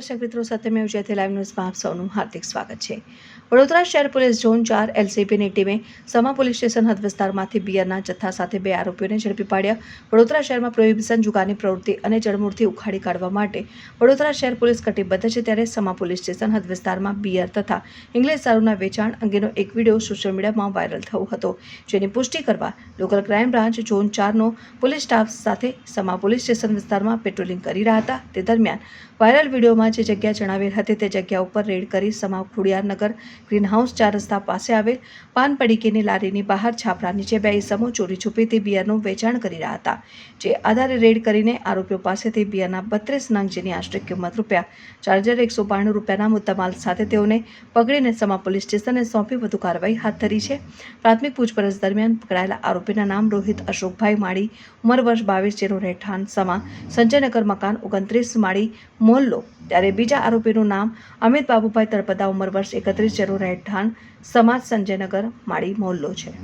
દર્શક મિત્રો સત્યમેવ જયતે લાઈવ ન્યૂઝમાં આપ સૌનું હાર્દિક સ્વાગત છે. વડોદરા શહેર પોલીસ ઝોન ચાર એલસીબીની ટીમે સમા પોલીસ સ્ટેશન હદ વિસ્તારમાંથી બિયરના જથ્થા સાથે બે આરોપીઓને ઝડપી પાડ્યા. વડોદરા શહેરમાં પ્રોહિબિશન જુગારની પ્રવૃત્તિ અને જળમૂળથી ઉખાડી કાઢવા માટે વડોદરા શહેર પોલીસ કટિબદ્ધ છે, ત્યારે સમા પોલીસ સ્ટેશન હદ વિસ્તારમાં બિયર તથા ઇંગ્લિશ દારૂના વેચાણ અંગેનો એક વીડિયો સોશિયલ મીડિયામાં વાયરલ થયો હતો, જેની પુષ્ટિ કરવા લોકલ ક્રાઇમ બ્રાન્ચ ઝોન ચારનો પોલીસ સ્ટાફ સાથે સમા પોલીસ સ્ટેશન વિસ્તારમાં પેટ્રોલિંગ કરી રહ્યા હતા. તે દરમિયાન વાયરલ વિડીયોમાં જે જગ્યા જણાવેલ હતી તે જગ્યા ઉપર રેડ કરી સમા ખોડિયારનગર ગ્રીનહાઉસ ચાર રસ્તા પાસે આવેલ પાન પડીકીની લારીની બહાર છાપરા નીચે બે ઇસમો ચોરી છુપીથી બિયરનું વેચાણ કરી રહ્યા હતા. જે આધારે રેડ કરીને આરોપીઓ પાસેથી બિયરના બત્રીસ નંગ જેની આશરે કિંમત રૂપિયા ચાર હજાર એકસો બાણું રૂપિયાના મુદ્દામાલ સાથે તેઓને પકડીને સમા પોલીસ સ્ટેશને સોંપી વધુ કાર્યવાહી હાથ ધરી છે. પ્રાથમિક પૂછપરછ દરમિયાન પકડાયેલા આરોપીના નામ રોહિત અશોકભાઈ માળી, ઉંમર વર્ષ બાવીસ, જેનું રહેઠાણ સમા સંજયનગર મકાન ઓગણત્રીસ માળી મોલ્લો ત્યારે બીજા આરોપીનું નામ અમિત બાબુભાઈ તળપદા ઉંમર વર્ષ એકત્રીસ જરૂર રહેઠાણ સમાજ સંજયનગર, માળી મોહલ્લો છે.